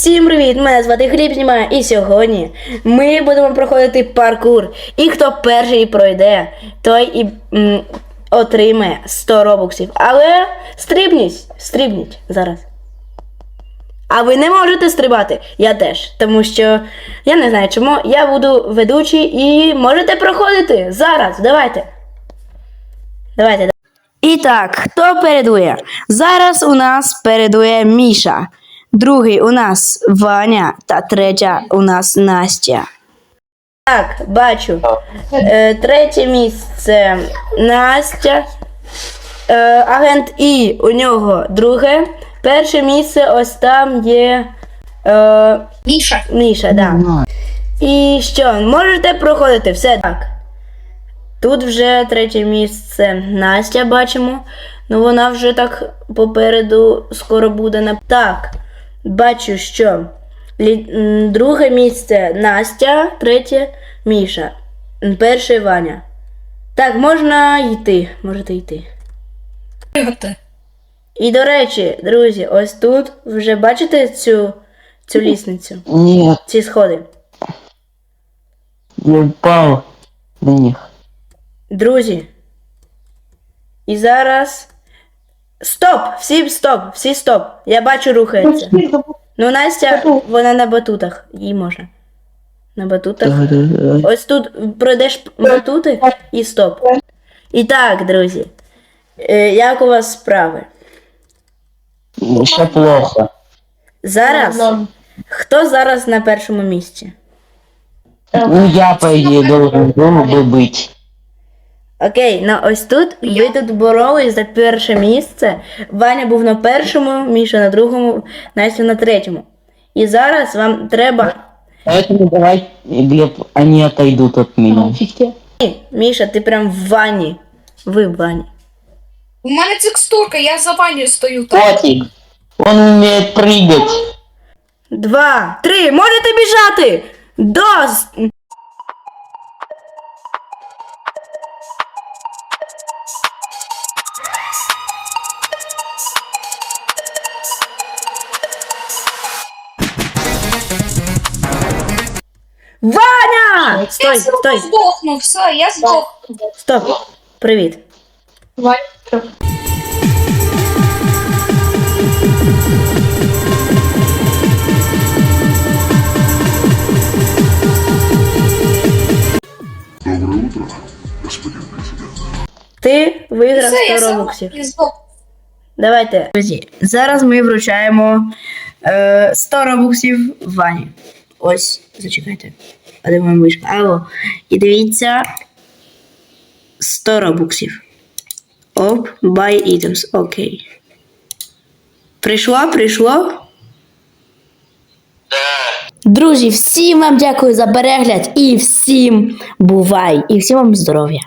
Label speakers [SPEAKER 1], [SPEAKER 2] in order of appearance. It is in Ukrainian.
[SPEAKER 1] Всім привіт! Мене звати Гліб знімає, і сьогодні ми будемо проходити паркур. І хто перший пройде, той і м, отримає 100 робоксів. Але стрибніть, стрибніть зараз. А ви не можете стрибати, я теж. Тому що я не знаю чому. Я буду ведучий і можете проходити зараз. Давайте. Давайте. І так, хто передує? Зараз у нас передує Міша. Другий у нас Ваня та третя у нас Настя. Так, бачу. Е, третє місце Настя. Е, агент І у нього друге. Перше місце ось там є е,
[SPEAKER 2] Міша.
[SPEAKER 1] Міша, да. І що, можете проходити все так. Тут вже третє місце Настя бачимо. Ну вона вже так попереду скоро буде на. Так, бачу, що друге місце Настя, третє Міша. Перше Ваня. Так, можна йти. Можете йти. І до речі, друзі, ось тут вже бачите цю, цю лісницю,
[SPEAKER 3] Нет,
[SPEAKER 1] ці сходи.
[SPEAKER 3] я упал на них.
[SPEAKER 1] Друзі. І зараз. Стоп! Всі стоп! Всі стоп! Я бачу рухається. Ну, Настя, вона на батутах. Їй можна. На батутах.
[SPEAKER 3] Да-да-да.
[SPEAKER 1] Ось тут пройдеш батути і стоп. І так, друзі. Е, Як у вас справи?
[SPEAKER 3] Все плохо.
[SPEAKER 1] Зараз. Хто зараз на першому місці?
[SPEAKER 3] Ну, я, по идее, должен был бы быть.
[SPEAKER 1] Окей, ну ось тут ви тут боролись за перше місце. Ваня був на першому, Міша на другому, Настя на третьому. І зараз вам треба.
[SPEAKER 3] Поэтому давай, Глеб, они отойдут от меня.
[SPEAKER 1] Ні, Міша, ти прям в ванні. Ви в ванні.
[SPEAKER 2] У мене текстурка, я за ванною стою. Так?
[SPEAKER 3] Котик, он умеет прыгать.
[SPEAKER 1] Два, три, можете біжати! До. Ваня!
[SPEAKER 2] я
[SPEAKER 1] Стой,
[SPEAKER 2] все
[SPEAKER 1] стой,
[SPEAKER 2] здохну, все, я здох.
[SPEAKER 1] стоп. Привіт.
[SPEAKER 4] Доброе утро, господин президент.
[SPEAKER 1] Ти виграв
[SPEAKER 2] Все, я
[SPEAKER 1] 100
[SPEAKER 2] сам
[SPEAKER 1] робоксів.
[SPEAKER 2] я здох.
[SPEAKER 1] Давайте. Друзі, зараз ми вручаємо е, 100 робоксів Вані. Ось, зачекайте. А де моя мишка? Алло. І дивіться. 100 робуксів. Оп, buy items. Окей. Прийшло, прийшло? Друзі, всім вам дякую за перегляд і всім бувай! І всім вам здоров'я!